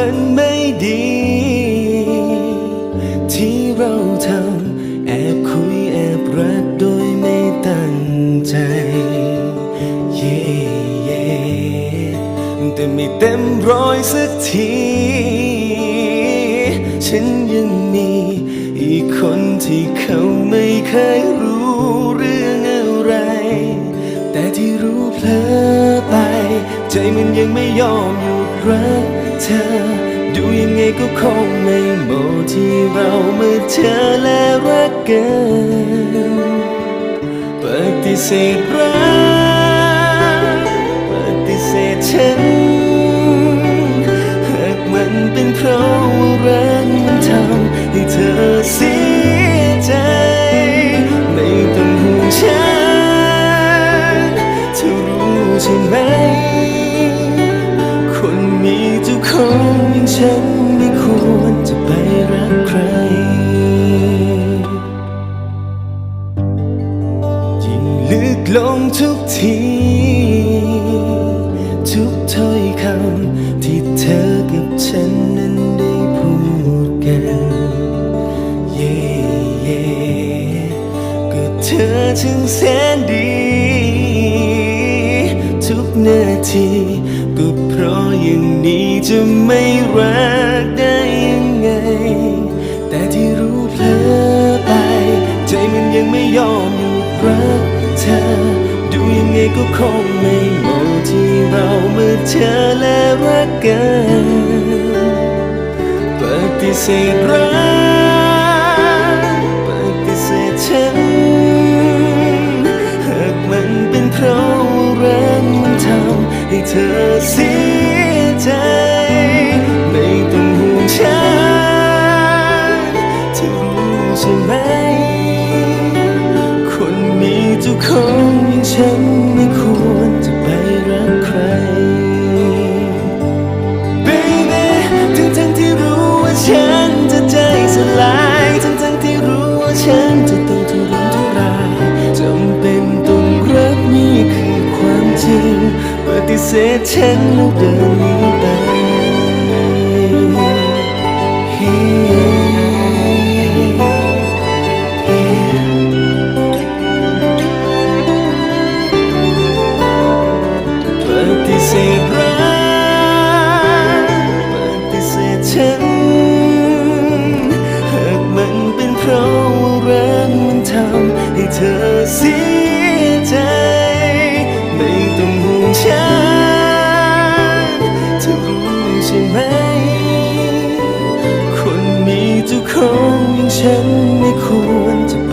มันไม่ดี ที่เราทำแอบคุยแอบรักโดยไม่ตั้งใจ เย่เย่แต่ไม่เต็มร้อยสักที ฉันยังมีอีกคนที่เขาไม่เคยรู้เรื่องอะไร แต่ที่รู้เพลอไป ใจมันยังไม่ยอมหยุดรัก เธอ ดูยังไงก็คงไม่หมดที่เราเมื่อเธอและรักกันปฏิเสธรักปฏิเสธฉัน หากมันเป็นเพราะว่ารักมันทำให้เธอเสียใจ ไม่ต้องห่วงฉันเธอรู้ใช่ไหม เจ้าของอย่างฉันไม่ควรจะไปรักใคร ยิ่งลึกลงทุกที ทุกถ้อยคำที่เธอกับฉันนั้นได้พูดกัน เย่เย่ก็เธอถึงแสนดี ทุกนาทีก็เพราะ อย่างนี้จะไม่รักได้ยังไง แต่ที่รู้เพลอไป ใจมันยังไม่ยอมหยุดรักเธอ ดูยังไงก็คงไม่หมดที่เราเมื่อเธอและรักกันปฏิเสธรักปฏิเสธฉันหากมันเป็นเพราะว่ารักมันทำให้เธอเสีย ช่ไหม คนมีเจ้าของอย่างฉันไม่ควรจะไปรักใคร Baby ทั้งทั้งที่รู้ว่าฉันจะใจสลาย ทั้งทั้งที่รู้ว่าฉันจะต้องทุรนทุรายจำเป็นต้องรับนี่คือความจริงปฏิเสธฉันแล้วเดินหนี ธอเสียใจ ไม่ต้องห่วงฉันเธอรู้ใช่ไหม คนมีเจ้าของอย่างฉันไม่ควรจะไป